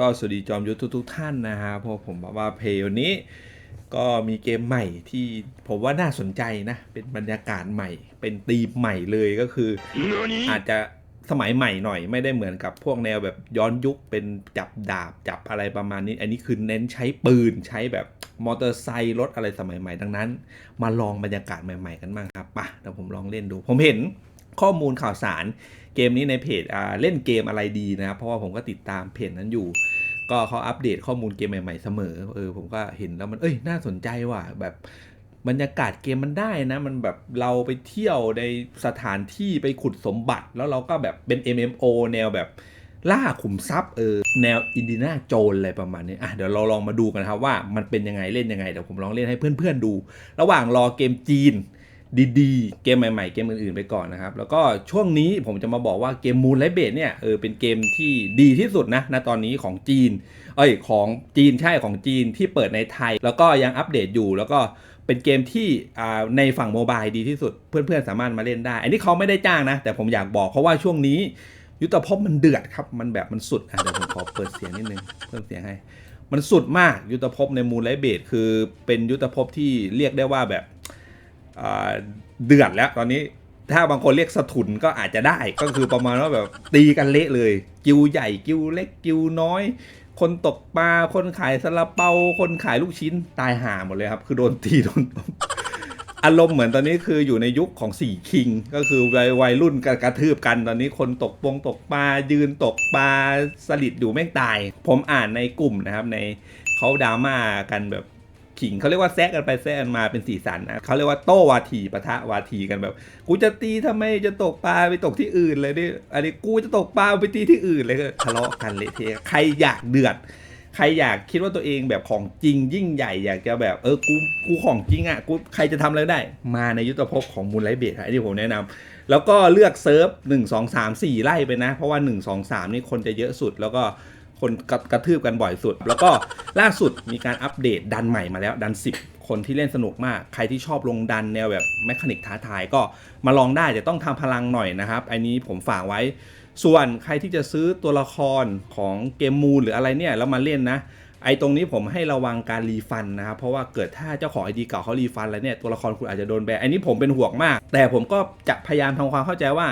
ก็สวัสดีจอมยุทธทุกๆท่านนะฮะเพราะผมบอกว่าเพลย์วันนี้ก็มีเกมใหม่ที่ผมว่าน่าสนใจนะ เป็นบรรยากาศใหม่ เป็นธีมใหม่เลยก็คือ อาจจะสมัยใหม่หน่อยไม่ได้เหมือนกับพวกแนวแบบย้อนยุคเป็นจับดาบจับอะไรประมาณนี้ อันนี้คือเน้นใช้ปืนใช้แบบมอเตอร์ไซค์รถอะไรสมัยใหม่ดังนั้น มาลองบรรยากาศใหม่ ๆ กันบ้างครับป่ะเดี๋ยวผมลองเล่นดู ผมเห็นข้อมูลข่าวสาร เกมนี้ในเพจอ่าเล่นเกมอะไรดีนะครับ เพราะว่าผมก็ติดตามเพจนั้นอยู่ ก็เขาอัปเดตข้อมูลเกมใหม่ๆเสมอ เออผมก็เห็นแล้วมันเอ้ยน่าสนใจว่ะแบบบรรยากาศเกมมันได้นะ มันแบบเราไปเที่ยวในสถานที่ไปขุดสมบัติ แล้วเราก็แบบเป็น MMO แนวแบบล่าขุมทรัพย์เออแนวอินดินาโจนอะไรประมาณนี้อะเดี๋ยวเราลองมาดูกันครับว่ามันเป็นยังไงเล่นยังไง เดี๋ยวผมลองเล่นให้เพื่อนๆดู ระหว่างรอเกมจีน ดีๆ เกมใหม่ๆ เกมอื่นๆไปก่อนนะครับ แล้วก็ช่วงนี้ผมจะมาบอกว่าเกมมูนไลเบดเนี่ยเออเป็นเกมที่ดีที่สุดนะณตอนนี้ของจีน เอ้ยของจีนใช่ของจีนที่เปิดในไทย แล้วก็ยังอัปเดตอยู่แล้วก็เป็นเกมที่อ่าในฝั่งโมบายดีที่สุดเพื่อนๆสามารถมาเล่นได้ อันนี้เขาไม่ได้จ้างนะ แต่ผมอยากบอกเพราะว่าช่วงนี้ ยุทธภพมันเดือดครับ มันแบบมันสุดอะเดี๋ยวผมขอเปิดเสียงนิดนึงเพิ่มเสียงให้ มันสุดมากยุทธภพในมูลไลเบดคือเป็นยุทธภพที่เรียกได้ว่าแบบ เดือดแล้วตอนนี้ถ้าบางคนเรียกสะทุนก็อาจจะได้ ก็คือประมาณว่าแบบตีกันเละเลย กิวใหญ่กิวเล็กกิวน้อย คนตกปลาคนขายซาลาเปา คนขายลูกชิ้นตายห่าหมดเลยครับ คือโดนตีโดนอารมณ์เหมือนตอนนี้คืออยู่ในยุคของสี่คิง ก็คือวัยวัยรุ่นกระกระทืบกันตอนนี้คนตกปงตกปลายืนตกปลาสลิดอยู่แม่งตาย ผมอ่านในกลุ่มนะครับในเขาดราม่ากันแบบ ขิงเขาเรียกว่าแซกกันไปแซกกันมาเป็นสีสันนะเขาเรียกว่าโต้วาทีปะทะวาทีกันแบบ กูจะตีทำไมจะตกปลาไปตกที่อื่นเลยนี่อันนี้กูจะตกปลาไปตีที่อื่นเลยก็ทะเลาะกันเละเทะใครอยากเดือดใครอยากคิดว่าตัวเองแบบของจริงยิ่งใหญ่อยากจะแบบเออกูกูของจริงอะกูใครจะทำอะไรได้ มาในยุทธภพของมูลไลเบทครับอันนี้ผมแนะนำแล้วก็เลือกเซิร์ฟหนึ่งสองสามสี่ไล่ไปนะ เพราะว่าหนึ่งสองสามนี่คนจะเยอะสุดแล้วก็ คนกระกระทืบกันบ่อยสุด แล้วก็ล่าสุดมีการอัปเดตดันใหม่มาแล้วดัน 10 คนที่เล่นสนุกมาก ใครที่ชอบลงดันแนวแบบแมคานิกท้าทายก็มาลองได้แต่ต้องทำพลังหน่อยนะครับอันนี้ผมฝากไว้ ส่วนใครที่จะซื้อตัวละครของเกมมูลหรืออะไรเนี่ยแล้วมาเล่นนะไอ้ตรงนี้ผมให้ระวังการรีฟันนะครับ เพราะว่าเกิดถ้าเจ้าของไอดีเก่าเขารีฟันแล้วเนี่ยตัวละครคุณอาจจะโดนแบนอันนี้ผมเป็นห่วงมาก แต่ผมก็จะพยายามทำความเข้าใจว่า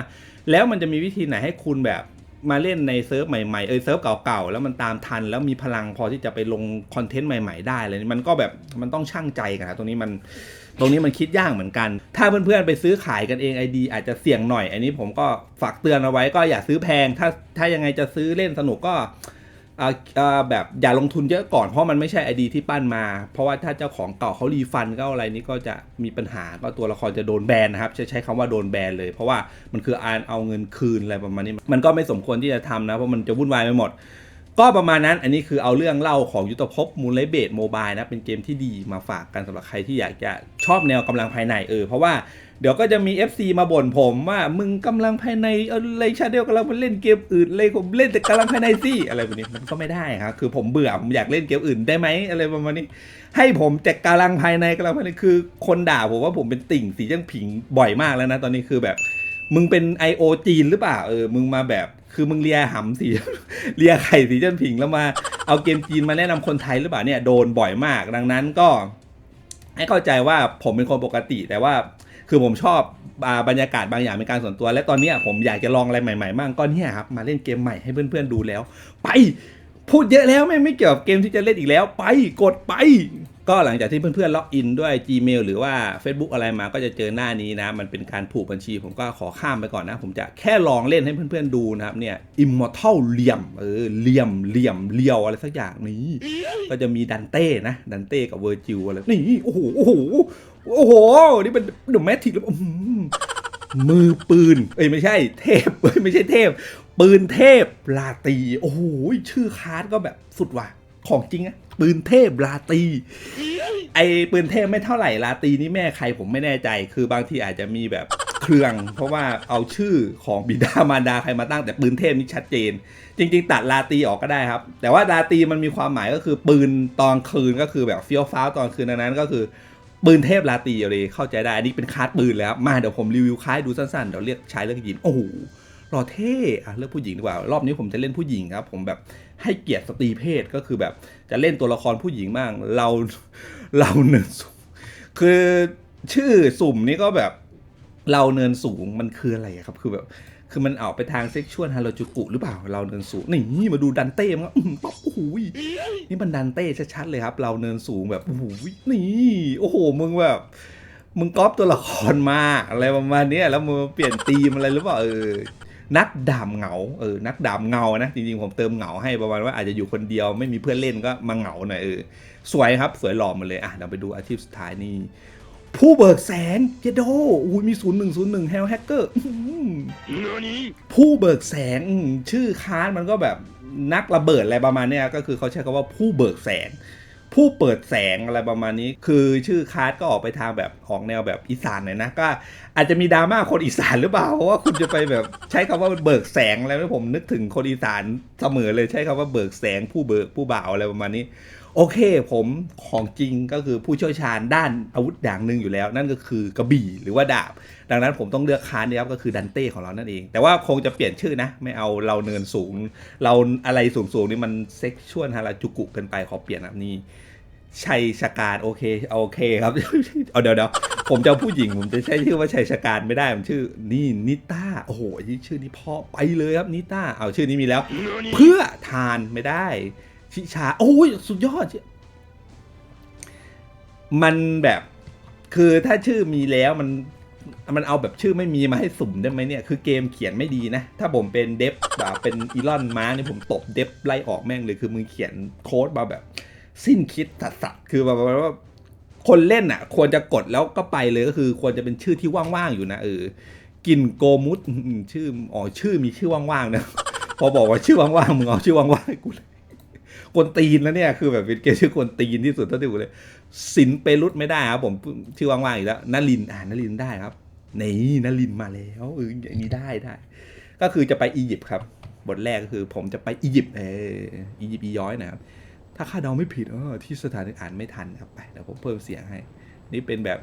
แล้วมันจะมีวิธีไหนให้คุณแบบ มาเล่นในเซิร์ฟใหม่ๆ เออเซิร์ฟเก่าๆ แล้วมันตามทัน แล้วมีพลังพอที่จะไปลงคอนเทนต์ใหม่ ๆ ได้เลยมันก็แบบมันต้องช่างใจกันนะตรงนี้มันตรงนี้มันคิดยากเหมือนกัน ถ้าเพื่อนๆไปซื้อขายกันเองไอดีอาจจะเสี่ยงหน่อย อันนี้ผมก็ฝากเตือนเอาไว้ก็อย่าซื้อแพง ถ้าถ้ายังไงจะซื้อเล่นสนุกก็ แบบอย่าลงทุนเยอะก่อนเพราะมันไม่ใช่ไอดีที่ปั้นมา เพราะว่าถ้าเจ้าของเก่าเขารีฟันก็อะไรนี้ก็จะมีปัญหาก็ตัวละครจะโดนแบนนะครับใช้ใช้คำว่าโดนแบนเลย เพราะว่ามันคือการเอาเงินคืนอะไรประมาณนี้ มันก็ไม่สมควรที่จะทำนะเพราะมันจะวุ่นวายไปหมด ก็ประมาณนั้นอันนี้คือเอาเรื่องเล่าของยุทธภพมูลไลเบดโมบายนะเป็นเกมที่ดีมาฝากกันสำหรับใครที่อยากจะชอบแนวกำลังภายในเออเพราะว่า เดี๋ยวก็จะมี FC มาบ่นผมว่ามึงกำลังภายในอะไรชาเดียวกำลังมาเล่นเกมอื่นเลยผมเล่นแต่กำลังภายในสิอะไรแบบนี้มันก็ไม่ได้ครับคือผมเบื่อผมอยากเล่นเกมอื่นได้ไหมอะไรประมาณนี้ ให้ผมแต่กำลังภายในกำลังภายในคือ คนด่าผมว่าผมเป็นติ่งสีเจิ้งผิงบ่อยมากแล้วนะ ตอนนี้คือแบบ มึงเป็น I.O. จีนหรือเปล่าเออมึงมาแบบคือมึงเลียหำสีเลียไข่สีเจิ้นผิงแล้วมาเอาเกมจีนมาแนะนำคนไทยหรือเปล่าเนี่ยโดนบ่อยมากดังนั้นก็ ให้เข้าใจว่าผมเป็นคนปกติแต่ว่า คือผมชอบอบรรยากาศบางอย่างเป็นการส่วนตัว และตอนนี้ผมอยากจะลองอะไรใหม่ๆบ้างก็เนี่ยครับมาเล่นเกมใหม่ให้เพื่อนๆดูแล้ว ไป พูดเยอะแล้วไม่ไม่เกี่ยวกับเกมที่จะเล่นอีกแล้ว ไปกดไป ก็หลังจากที่เพื่อนๆล็อกอินด้วย Gmail หรือว่า Facebook อะไรมาก็จะเจอหน้านี้นะ มันเป็นการผูกบัญชีผมก็ขอข้ามไปก่อนนะ ผมจะแค่ลองเล่นให้เพื่อนๆดูนะครับเนี่ย Immortal เหลี่ยมเออเหลี่ยมเหลี่ยมเลียวอะไรสักอย่างนี้ ก็จะมีดันเต้นะ ดันเต้กับเวอร์จิวอะไรนี่โอ้โหโอ้โหโอ้โหนี่เป็นเดอะแมทริกแล้วมือปืน เอ้ยไม่ใช่เทพเอ้ยไม่ใช่เทพ ปืนเทพลาตี โอ้โหชื่อคาร์ดก็แบบสุดว่ะของจริงอะ ปืนเทพลาตรีไอปืนเทพไม่เท่าไหร่ลาตรีนี่แม่ใครผมไม่แน่ใจ คือบางทีอาจจะมีแบบเครื่อง เพราะว่าเอาชื่อของบิดามารดาใครมาตั้งแต่ปืนเทพนี่ชัดเจน จริง ๆ ตัดลาตรีออกก็ได้ครับ แต่ว่าลาตรีมันมีความหมายก็คือปืนตอนคืนก็คือแบบเฟี้ยวฟ้าวตอนคืนดังนั้นก็คือปืนเทพลาตรีเลยเข้าใจได้ อันนี้เป็นคาร์ดปืนแล้ว มาเดี๋ยวผมรีวิวคล้ายดูสั้นๆ เดี๋ยวเรียกใช้เรียกยินโอ้โหหล่อเท่อะเลือกผู้หญิงดีกว่า รอบนี้ผมจะเล่นผู้หญิงครับ ผมแบบให้เกียรติสตรีเพศก็คือแบบ จะเล่นตัวละครผู้หญิงบ้างเราเราเนินสูง คือชื่อสุ่มนี่ก็แบบเราเนินสูงมันคืออะไรครับ คือแบบ คือมันเอาไปทางเซ็กชวลฮาโลจูกุหรือเปล่าเราเนินสูงนี่มาดูดันเต้มันก็ป๊อปโอ้โหยนี่มันดันเต้ชัดๆเลยครับ เราเนินสูงแบบโอ้โหนี่ โอ้โหมึงแบบมึงก๊อปตัวละครมาอะไรประมาณนี้แล้วมึงมาเปลี่ยนธีมอะไรหรือเปล่าเออ นักดามเหงาเออนักดามเงานะจริงๆผมเติมเหงาให้ประมาณว่าอาจจะอยู่คนเดียวไม่มีเพื่อนเล่นก็มาเหงาหน่อยเออสวยครับสวยหล่อหมาเลยอะเราไปดูอาชีพสุดท้ายนี่ผู้เบิกแสงเยโดอุ้ยมีศูนย์หนึ่งศูนย์หนึ่งแฮลแฮกเกอร์ผู้เบิกแสงอืมชื่อค้านมันก็แบบนักระเบิดอะไรประมาณเนี้ยก็คือเขาใช้คำว่าผู้เบิกแสง ผู้เปิดแสงอะไรประมาณนี้ คือชื่อคาร์ดก็ออกไปทางแบบออกแนวแบบอีสานหน่อยนะ ก็อาจจะมีดราม่าคนอีสานหรือเปล่า เพราะว่าคุณจะไปแบบใช้คำว่าเบิกแสงอะไรแล้วผมนึกถึงคนอีสานเสมอเลยใช้คำว่าเบิกแสงผู้เบิกผู้บ่าวอะไรประมาณนี้ โอเคผมของจริงก็คือผู้เชี่ยวชาญด้านอาวุธอย่างหนึ่งอยู่แล้ว นั่นก็คือกระบี่หรือว่าดาบ ดังนั้นผมต้องเลือกคาร์ดนี้ครับก็คือดันเต้ของเรานั่นเอง แต่ว่าคงจะเปลี่ยนชื่อนะ ไม่เอาเราเนินสูง เราอะไรสูงๆนี่มันเซ็กชวลฮาราจูกุเกินไปขอเปลี่ยนแบบนี้ชัยชการโอเคโอเคครับเอาเดี๋ยวเดี๋ยวผมจะผู้หญิงผมจะใช้ชื่อว่าชัยชการไม่ได้ผมชื่อนี่นิต้าโอ้โหชื่อนี้พอไปเลยครับนิต้าเอาชื่อนี้มีแล้ว เพื่อทานไม่ได้ ชิชา โอ้ย สุดยอด มันแบบ คือถ้าชื่อมีแล้วมัน มันเอาแบบชื่อไม่มีมาให้สุ่มได้ไหมเนี่ย คือเกมเขียนไม่ดีนะ ถ้าผมเป็นเดฟแบบเป็นอีลอนมาเนี่ยผมตบเดฟไล่ออกแม่งเลย คือมึงเขียนโค้ดมาแบบ สิ้นคิดสัสๆคือแบบว่าคนเล่นอะ ควรจะกดแล้วก็ไปเลยก็คือ ควรจะเป็นชื่อที่ว่างๆอยู่นะเออกินโกมุตชื่ออ๋อชื่อมีชื่อว่างๆนะพอบอกว่าชื่อว่างๆมึงเอาชื่อว่างๆให้กูเลย กวนตีนแล้วเนี่ยคือแบบเป็นเกมชื่อกวนตีนที่สุดเท่าที่กูเลย สินเปรุตไม่ได้ครับผมชื่อว่างๆอีกแล้วนลินอ่านลินได้ครับนี่นลินมาแล้วเอออย่างนี้ได้ได้ ก็คือจะไปอียิปต์ครับ บทแรกก็คือผมจะไปอียิปต์เอออียิปต์อีย้อยนะครับ ถ้าคาดเดาไม่ผิดเออที่สถานอ่านไม่ทันครับไปเดี๋ยวผมเพิ่มเสียงให้ นี่เป็นแบบ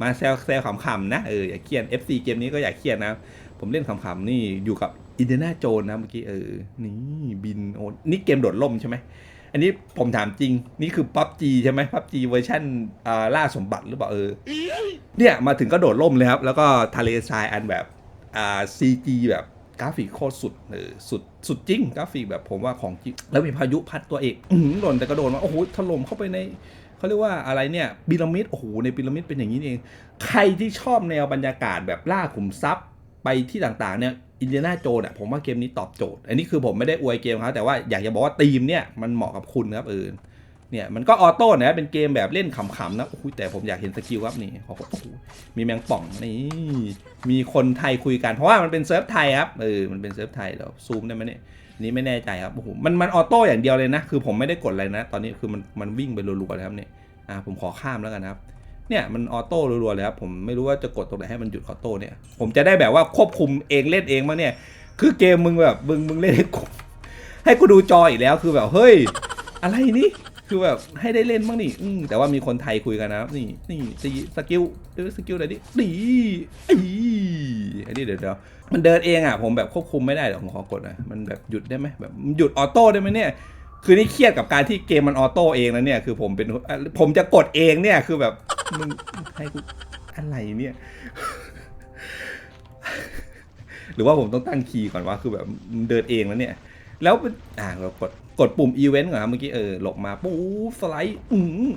มาแซวแซวขำๆนะเอออย่าเครียด FC เกมนี้ก็อย่าเครียดนะ ผมเล่นขำๆนี่อยู่กับ อินเดน่าโจนนะเมื่อกี้เออ นี่บินโอนี่เกมโดดล่มใช่ไหม อันนี้ผมถามจริง นี่คือ PUBG ใช่ไหม PUBG เวอร์ชันอ่าล่าสมบัติหรือเปล่าเออ เนี่ยมาถึงก็โดดล่มเลยครับ แล้วก็ทะเลทรายอันแบบอ่า CG แบบกราฟิกโคตรสุดเออสุดสุดจริงกราฟิกแบบผมว่าของจริง แล้วมีพายุพัดตัวเอกอื้อหือหล่นแต่กระโดดมาโอ้โหถล่มเข้าไปในเขาเรียกว่าอะไรเนี่ยพีระมิดโอ้โหในพีระมิดเป็นอย่างนี้เอง ใครที่ชอบแนวบรรยากาศแบบล่าขุมทรัพย์ไปที่ต่างๆเนี่ย อินเดียนาโจนอะผมว่าเกมนี้ตอบโจทย์ อันนี้คือผมไม่ได้อวยเกมเขาแต่ว่าอยากจะบอกว่าธีมเนี่ยมันเหมาะกับคุณครับเออเนี่ยมันก็ออโต้นะเป็นเกมแบบเล่นขำๆนะโอ้โหแต่ผมอยากเห็นสกิลครับนี่ขอโอ้โหมีแมงป่องนี่มีคนไทยคุยกันเพราะว่ามันเป็นเซิร์ฟไทยครับเออมันเป็นเซิร์ฟไทยเดี๋ยวซูมได้ไหมเนี่ยนนี้ไม่แน่ใจครับโอ้โหมันมันออโต้อย่างเดียวเลยนะ คือผมไม่ได้กดอะไรนะ ตอนนี้คือมันมันวิ่งไปรัวๆเลยครับเนี่ยอ่าผมขอข้ามแล้วกันครับ เนี่ยมันออโต้รัวๆเลยครับผมไม่รู้ว่าจะกดตรงไหนให้มันหยุดออโต้เนี่ยผมจะได้แบบว่าควบคุมเองเล่นเองมั้งเนี่ยคือเกมมึงแบบมึงมึงเล่นให้กูให้กูดูจออีกแล้วคือแบบเฮ้ย อะไรนี่คือแบบให้ได้เล่นบ้างนี่แต่ว่ามีคนไทยคุยกันนะนี่นี่ตีสกิลดูสกิลไหนดิดีอีอันนี้เดี๋ยวเดี๋ยวมันเดินเองอะผมแบบควบคุมไม่ได้เดี๋ยวผมขอกดนะมันแบบหยุดได้ไหมแบบหยุดออโต้ได้ไหมเนี่ยคือนี่เครียดกับการที่เกมมันออโต้เองแล้วเนี่ยคือผมเป็นผมจะกดเองเนี่ยคือแบบ มึงให้กูอะไรเนี่ย หรือว่าผมต้องตั้งคีย์ก่อนว่าคือแบบเดินเองแล้วเนี่ย แล้วอ่าเรากดกดปุ่มอีเวนต์ก่อนครับเมื่อกี้เออหลบมาปุ๊บสไลด์อืม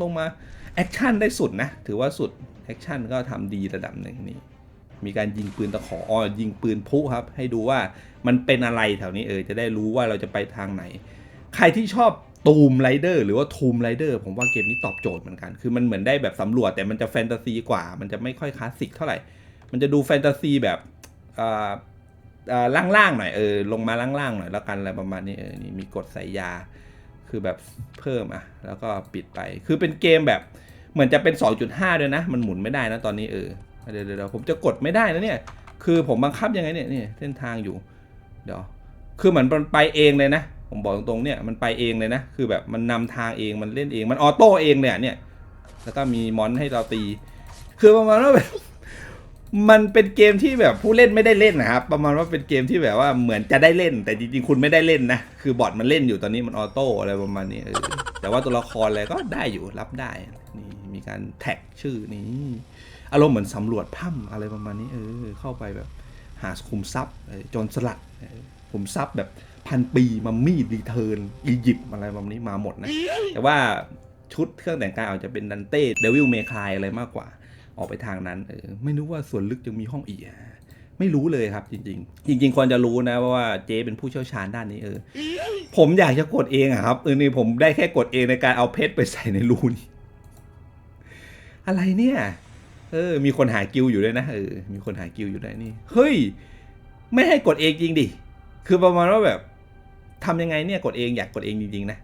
ลงมาแอคชั่นได้สุดนะ ถือว่าสุดแอคชั่นก็ทำดีระดับหนึ่งนี่มีการยิงปืนตะขออ๋อยิงปืนพุครับ ให้ดูว่ามันเป็นอะไรแถวนี้เออจะได้รู้ว่าเราจะไปทางไหน ใครที่ชอบ ตูมไรเดอร์หรือว่าทูมไรเดอร์ผมว่าเกมนี้ตอบโจทย์เหมือนกัน คือมันเหมือนได้แบบสำรวจแต่มันจะแฟนตาซีกว่า มันจะไม่ค่อยคลาสสิกเท่าไหร่ มันจะดูแฟนตาซีแบบอ่าอ่าล่างๆหน่อยเออลงมาล่างๆหน่อยแล้วกันอะไรประมาณนี้เออนี่มีกดส่ยยา คือแบบเพิ่มอะ แล้วก็ปิดไป คือเป็นเกมแบบเหมือนจะเป็น 2.5 ด้วยนะ มันหมุนไม่ได้นะตอนนี้เออเดี๋ยวเดี๋ยวเดี๋ยวผมจะกดไม่ได้นะเนี่ย คือผมบังคับยังไงเนี่ยนี่เส้นทางอยู่ เดี๋ยว คือเหมือนมันไปเองเลยนะ ผมบอกตรงๆเนี่ยมันไปเองเลยนะ คือแบบมันนำทางเองมันเล่นเองมันออโต้เองเนี่ยเนี่ย แล้วก็มีมอนให้เราตี คือประมาณว่าแบบมันเป็นเกมที่แบบผู้เล่นไม่ได้เล่นนะครับ ประมาณว่าเป็นเกมที่แบบว่าเหมือนจะได้เล่น แต่จริงๆคุณไม่ได้เล่นนะ คือบอทมันเล่นอยู่ตอนนี้มันออโต้อะไรประมาณนี้เออแต่ว่าตัวละครอะไรก็ได้อยู่รับได้นี่มีการแท็กชื่อนี่อารมณ์เหมือนสำรวจถ้ำอะไรประมาณนี้เออเข้าไปแบบหาคุมทรัพย์โจรสลัดเออคุมทรัพย์แบบ พันปีมัมมี่รีเทิร์นอียิปต์อะไรแบบนี้มาหมดนะ แต่ว่าชุดเครื่องแต่งกายอาจจะเป็นดันเต้เดวิลเมคายอะไรมากกว่า ออกไปทางนั้นเออไม่รู้ว่าส่วนลึกยังมีห้องอีกไม่รู้เลยครับจริง ๆ จริง ๆควรจะรู้นะว่าเจเป็นผู้เชี่ยวชาญด้านนี้เออ ผมอยากจะกดเองอะครับเออนี่ผมได้แค่กดเองในการเอาเพชรไปใส่ในรูนี่อะไรเนี่ย เออ มีคนหากิลอยู่ด้วยนะเออมีคนหากิลอยู่ด้วยนี่ เฮ้ย ไม่ให้กดเองจริงดิ คือประมาณว่าแบบ ทำยังไงเนี่ยกดเองอยากกดเองจริงๆนะ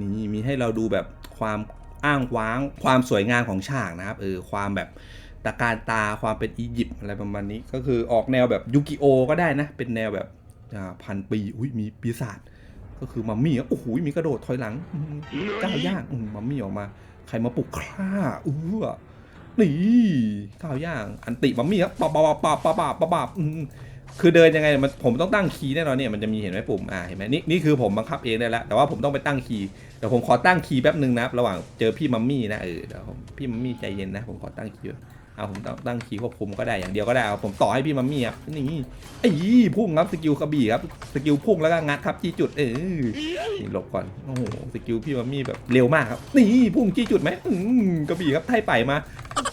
นี่มีให้เราดูแบบความอ้างว้างความสวยงามของฉากนะครับเออความแบบตะการตาความเป็นอียิปต์อะไรประมาณนี้ ก็คือออกแนวแบบยูกิโอก็ได้นะ เป็นแนวแบบอ่าพันปีอุ้ยมีปีศาจก็คือมัมมี่อะโอ้โหมีกระโดดถอยหลังก้าวย่างอืมมัมมี่ออกมา ใครมาปลุกฆ่าอู้นี่ก้าวย่าง อันติมัมมี่ครับปับปับปับปับปับปับปับอืม คือเดินยังไงมันผมต้องตั้งคีย์แน่นอนเนี่ยมันจะมีเห็นไหมปุ่มอ่าเห็นไหมนี่นี่คือผมบังคับเองได้แล้วแต่ว่าผมต้องไปตั้งคีย์เดี๋ยวผมขอตั้งคีย์แป๊บหนึ่งนะครับระหว่างเจอพี่มัมมี่นะเออเดี๋ยวผมพี่มัมมี่ใจเย็นนะผมขอตั้งคีย์เอาผมตั้งตั้งคีย์ควบคุมก็ได้อย่างเดียวก็ได้เอาผมต่อให้พี่มัมมี่ครับนี่ไอ้พุ่งครับสกิลกระบี่ครับสกิลพุ่งแล้วก็งัดครับจี้จุดเออนี่หลบก่อนโอ้โหสกิลพี่มัมมี่แบบเร็วมากครับนี่พุ่งจี้จุดไหมอืมกระบี่ครับไทยไปมา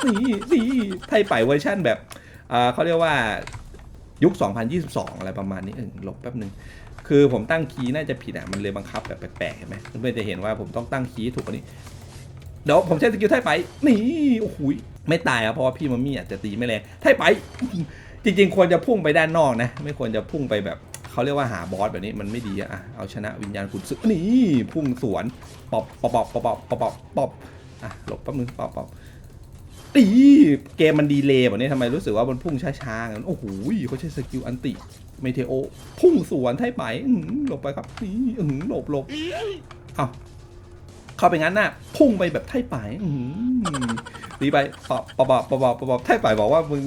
นี่นี่ไทยไปเวอร์ชั่นแบบอ่าเขาเรียกว่า ยุค 2022 อะไรประมาณนี้หลบแป๊บหนึ่งคือผมตั้งคีย์น่าจะผิดอะ มันเลยบังคับแบบแปลกๆเห็นไหมเพื่นจะเห็นว่าผมต้องตั้งคีย์ถูกกว่านี้ เดี๋ยวผมใช้สกิลไทไป นี่ โอ้โหไม่ตายอะ เพราะว่าพี่มามี่อาจจะตีไม่แรงไทไป จริง ๆ ควรจะพุ่งไปด้านนอกนะ ไม่ควรจะพุ่งไปแบบเขาเรียกว่าหาบอสแบบนี้มันไม่ดีอะเอาชนะวิญญาณขุนศึกนี่พุ่งสวนปอบปอบปอบปอบปอบปอบอะหลบแป๊บนึงปอบปอบ อีเกมมันดีเลย์แบบนี้ทำไมรู้สึกว่ามันพุ่งช้าๆงั้นโอ้โหเขาใช้สกิลอันติเมเทโอ พุ่งสวนไทยไปอื้อหือหลบไปครับนี่อื้อหือหลบหลบเอา เข้าไปงั้นน่ะ พุ่งไปแบบไทยไปอื้อหือตีไปปอบปอบปอบปอบปอบปอบไทยไปบอกว่ามึง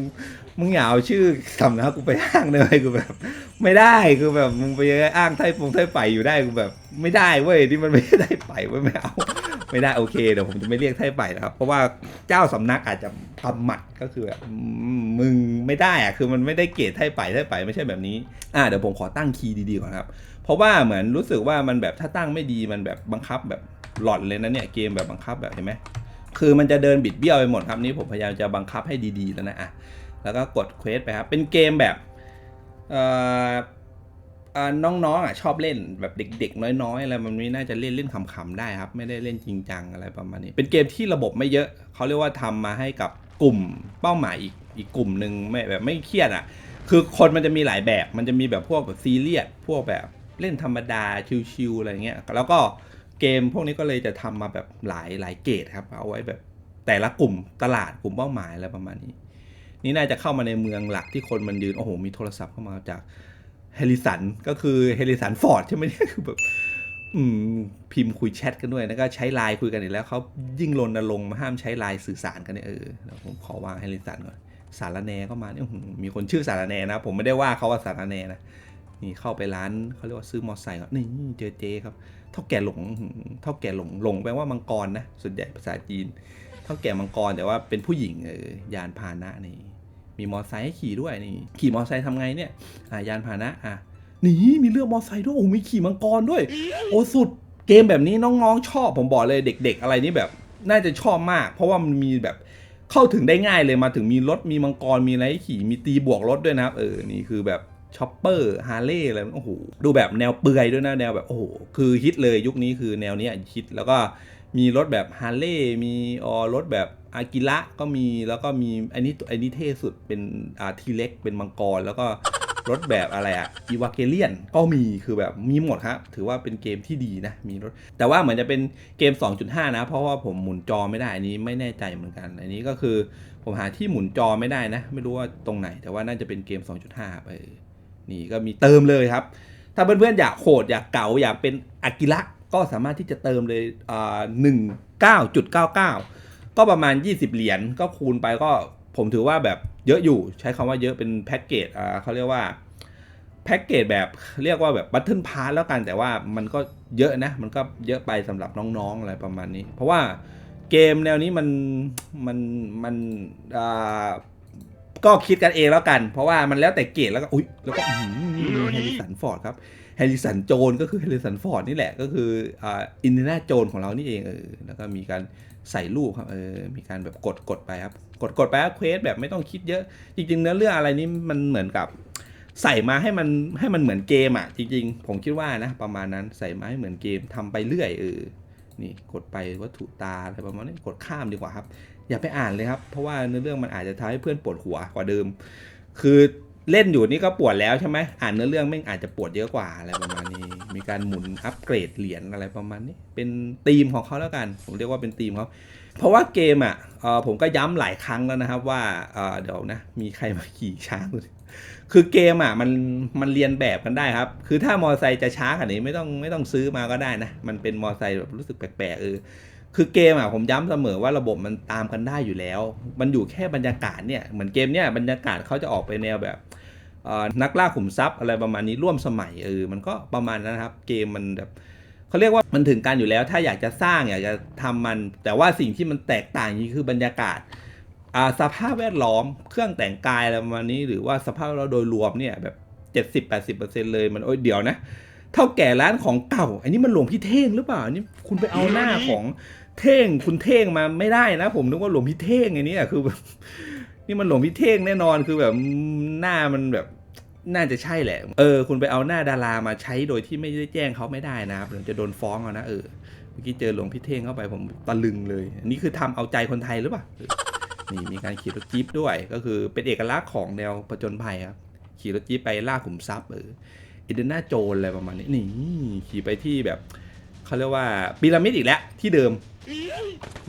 มึงอย่าเอาชื่อสำนักกูไปอ้างได้ไหมกูแบบ ไม่ได้คือแบบมึงไปอ้างไทยปงไทยไปอยู่ได้กูแบบ ไม่ได้เว้ยที่มันไม่ได้ไทยไปเว้ยไม่เอาไม่ได้โอเคเดี๋ยวผมจะไม่เรียกไทยไปนะครับ เพราะว่าเจ้าสำนักอาจจะทำหมัดก็คือแบบอืมมึงไม่ได้อะคือมันไม่ได้เกรดไทยไปไทยไปไม่ใช่แบบนี้อ่าเดี๋ยวผมขอตั้งคีย์ดีๆก่อนครับ เพราะว่าเหมือนรู้สึกว่ามันแบบถ้าตั้งไม่ดีมันแบบบังคับแบบ หลอนเลยนะเนี่ยเกมแบบบังคับแบบเห็นไหมคือมันจะเดินบิดเบี้ยวไปหมดครับนี่ผมพยายามจะบังคับให้ดีๆแล้วนะอะแล้วก็กดเควสไปครับ เป็นเกมแบบเออน้องๆอะชอบเล่นแบบเด็ก ๆ น้อยๆอะไรมันนี้น่าจะเล่นเล่นขำๆได้ครับ ไม่ได้เล่นจริงจังอะไรประมาณนี้ เป็นเกมที่ระบบไม่เยอะเขาเรียกว่าทำมาให้กับกลุ่มเป้าหมายอีกอีกกลุ่มหนึ่งไม่แบบไม่เครียดอะ คือคนมันจะมีหลายแบบมันจะมีแบบพวกแบบซีเรียสพวกแบบเล่นธรรมดาชิวๆอะไรเงี้ยแล้วก็ เกมพวกนี้ก็เลยจะทำมาแบบหลายหลายเกรดครับ เอาไว้แบบแต่ละกลุ่มตลาดกลุ่มเป้าหมายอะไรประมาณนี้ นี่น่าจะเข้ามาในเมืองหลักที่คนมันยืน โอ้โห มีโทรศัพท์เข้ามาจากเฮลิสันก็คือเฮลิสันฟอร์ดใช่ไหมเนี่ยคือแบบพิมพ์คุยแชทกันด้วย แล้วก็ใช้ไลน์คุยกันอีกแล้วเขายิ่งรณรงค์มาห้ามใช้ไลน์สื่อสารกันเนี่ยเออผมขอวางเฮลิสันก่อนสารแนก็มาเนี่ยอื้อหือมีคนชื่อสารแนนะ ผมไม่ได้ว่าเขาว่าสารแนนะนี่เข้าไปร้านเขาเรียกว่าซื้อมอเตอร์ไซค์ก่อนนี่เจอเจครับ เท่าแก่หลงเท่าแก่หลงหลงแปลว่ามังกรนะส่วนใหญ่ภาษาจีน เท่าแก่มังกรแต่ว่าเป็นผู้หญิงเออยานพาหนะนี่มีมอไซค์ให้ขี่ด้วยนี่ขี่มอไซค์ทำไงเนี่ยอ่ายานพาหนะอะนี่มีเรื่องมอไซค์ด้วยโอ้มีขี่มังกรด้วย โอ้สุดเกมแบบนี้น้องๆ ชอบผมบอกเลยเด็ก ๆ อะไรนี่แบบน่าจะชอบมาก เพราะว่ามันมีแบบเข้าถึงได้ง่ายเลยมาถึงมีรถมีมังกรมีอะไรขี่มีตีบวกรถด้วยนะครับเออนี่คือแบบ ชอปเปอร์ฮาร์เลย์อะไรโอ้โหดูแบบแนวเปลือยด้วยนะแนวแบบโอ้โหคือฮิตเลยยุคนี้คือแนวนี้ฮิตแล้วก็มีรถแบบฮาร์เลย์มีออรถแบบอากิระก็มีแล้วก็มีอันนี้อันนี้เท่สุดเป็นอ่าทีเล็กเป็นมังกร แล้วก็รถแบบอะไรอะอีวาเกเลียนก็มีคือแบบมีหมดครับ ถือว่าเป็นเกมที่ดีนะ มีรถ แต่ว่าเหมือนจะเป็นเกม 2.5 นะ เพราะว่าผมหมุนจอไม่ได้ อันนี้ไม่แน่ใจเหมือนกัน อันนี้ก็คือผมหาที่หมุนจอไม่ได้นะ ไม่รู้ว่าตรงไหน แต่ว่าน่าจะเป็นเกม 2.5ครับเออ นี่ก็มีเติมเลยครับ ถ้าเพื่อนๆอยากโหดอยากเก๋าอยากเป็นอากิระก็สามารถที่จะเติมเลยหนึ่งเก้าจุดเก้าเก้าก็ประมาณ 20 เหรียญก็คูณไปก็ผมถือว่าแบบเยอะอยู่ใช้คำว่าเยอะเป็นแพ็กเกจอ่าเขาเรียกว่าแพ็กเกจแบบเรียกว่าแบบบัตเทิลพาร์แล้วกันแต่ว่ามันก็เยอะนะ มันก็เยอะไปสำหรับน้องๆอะไรประมาณนี้ เพราะว่าเกมแนวนี้มันมันมันอ่า ก็คิดกันเองแล้วกัน เพราะว่ามันแล้วแต่เกรดแล้วก็อุ้ยแล้วก็นี่แฮร์ริสันฟอร์ดครับแฮร์ริสันโจนก็คือแฮร์ริสันฟอร์ดนี่แหละก็คืออ่าอินเดียนาโจนของเรานี่เองเออแล้วก็มีการใส่รูปครับเออมีการแบบกดกดไปครับ กดกดไปเควสแบบไม่ต้องคิดเยอะ จริงๆเนื้อเรื่องอะไรนี้มันเหมือนกับใส่มาให้มันให้มันเหมือนเกมอะจริงๆ ผมคิดว่านะประมาณนั้นใส่มาให้เหมือนเกมทำไปเรื่อยเออ นี่กดไปวัตถุตาอะไรประมาณนี้กดข้ามดีกว่าครับ อย่าไปอ่านเลยครับ เพราะว่าเนื้อเรื่องมันอาจจะทำให้เพื่อนปวดหัวกว่าเดิม คือเล่นอยู่นี่ก็ปวดแล้วใช่ไหมอ่านเนื้อเรื่องแม่งอาจจะปวดเยอะกว่าอะไรประมาณนี้ มีการหมุนอัปเกรดเหรียญอะไรประมาณนี้ เป็นธีมของเขาแล้วกัน ผมเรียกว่าเป็นธีมเขาเพราะว่าเกมอะผมก็ย้ำหลายครั้งแล้วนะครับว่าเดี๋ยวนะ มีใครมาขี่ช้าง คือเกมอะมันมันเรียนแบบกันได้ครับ คือถ้ามอไซค์จะช้าขนาดนี้ไม่ต้องไม่ต้องซื้อมาก็ได้นะ มันเป็นมอไซค์แบบรู้สึกแปลกๆเออคือเกมอะผมย้ำเสมอว่าระบบมันตามกันได้อยู่แล้ว มันอยู่แค่บรรยากาศเนี่ยเหมือนเกมเนี่ยบรรยากาศเขาจะออกไปแนวแบบนักล่าขุมทรัพย์อะไรประมาณนี้ร่วมสมัยเออมันก็ประมาณนั้นครับ เกมมันแบบเขาเรียกว่ามันถึงกันอยู่แล้ว ถ้าอยากจะสร้างอยากจะทำมัน แต่ว่าสิ่งที่มันแตกต่างนี้คือบรรยากาศ สภาพแวดล้อมเครื่องแต่งกายอะไรประมาณนี้ หรือว่าสภาพเราโดยรวมเนี่ยแบบ 70-80%เลยมันโอ้ยเดี๋ยวนะ เท่าแก่ร้านของเก่า อันนี้มันหลวงพี่เท่งหรือเปล่าอันนี้คุณไปเอาหน้าของเท่งคุณเท่งมาไม่ได้นะ ผมนึกว่าหลวงพี่เท่งไอันนี้อะคือแบบนี่มันหลวงพี่เท่งแน่นอนคือแบบหน้ามันแบบน่าจะใช่แหละ เออ คุณไปเอาหน้าดารามาใช้โดยที่ไม่ได้แจ้งเขาไม่ได้นะครับเดี๋ยวจะโดนฟ้องเอานะเออเมื่อกี้เจอหลวงพี่เท่งเข้าไปผมตะลึงเลย อันนี้คือทำเอาใจคนไทยหรือเปล่า นี่มีการขี่รถจี๊ปด้วยก็คือเป็นเอกลักษณ์ของแนวผจญภัยครับขี่รถจี๊ปไปล่าขุมทรัพย์เอออินเดน่าโจนอะไรประมาณนี้นี่ขี่ไปที่แบบเขาเรียกว่าพีระมิดอีกแล้วที่เดิม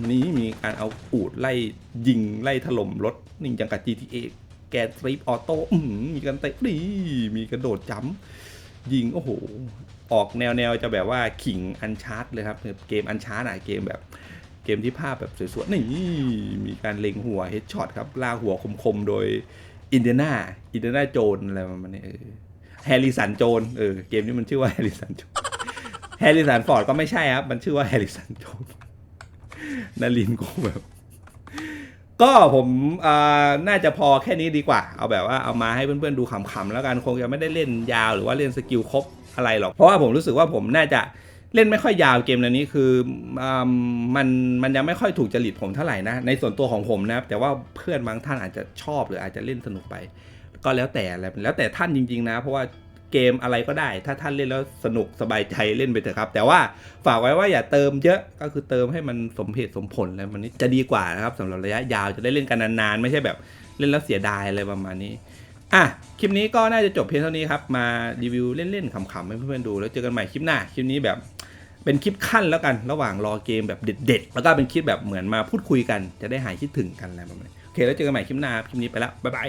นี่มีการเอาอูดไล่ยิงไล่ถล่มรถนิ่งจังกับ GTA แกนสตรีปออโต้มีการเตะนี่มีกระโดดจ้ำยิง โอ้โห ออกแนวแนวจะแบบว่าขิงอันชาร์ตเลยครับ เกมอันชาร์ตอะเกมแบบ เกมที่ภาพแบบสวยๆ นี่ มีการเล็งหัวเฮดช็อตครับล่าหัวคมๆ โดยอินเดียนาอินเดียนาโจนอะไรประมาณนี้เออแฮร์ริสันโจนเออเกมนี้มันชื่อว่าแฮร์ริสันโจนแฮร์ริสันฟอร์ดก็ไม่ใช่ครับ มันชื่อว่าแฮร์ริสันโจนนารินกูแบบ ก็ผมอ่าน่าจะพอแค่นี้ดีกว่า เอาแบบว่าเอามาให้เพื่อนๆดูขำๆแล้วกันคงจะไม่ได้เล่นยาวหรือว่าเล่นสกิลครบอะไรหรอก เพราะว่าผมรู้สึกว่าผมน่าจะ เล่นไม่ค่อยยาวเกมในนี้คือมันมันยังไม่ค่อยถูกจริตผมเท่าไหร่นะ ในส่วนตัวของผมนะแต่ว่าเพื่อนบางท่านอาจจะชอบหรืออาจจะเล่นสนุกไป ก็แล้วแต่อะไรแล้วแต่ท่านจริง ๆ นะ เพราะว่าเกมอะไรก็ได้ ถ้าท่านเล่นแล้วสนุกสบายใจเล่นไปเถอะครับ แต่ว่าฝากไว้ว่าอย่าเติมเยอะก็คือเติมให้มันสมเหตุสมผลแล้วมันนี่จะดีกว่านะครับสำหรับระยะยาวจะได้เล่นกันนานๆไม่ใช่แบบเล่นแล้วเสียดายอะไรประมาณนี้อะ คลิปนี้ก็น่าจะจบเพียงเท่านี้ครับ มารีวิวเล่นๆขำๆให้เพื่อนๆดู แล้วเจอกันใหม่คลิปหน้า คลิปนี้แบบ เป็นคลิปขั้นแล้วกัน ระหว่างรอเกมแบบเด็ดๆ แล้วก็เป็นคลิปแบบเหมือนมาพูดคุยกัน จะได้หายคิดถึงกันอะไรประมาณนี้โอเค แล้วเจอกันใหม่คลิปหน้าครับคลิปนี้ไปแล้วบ๊ายบาย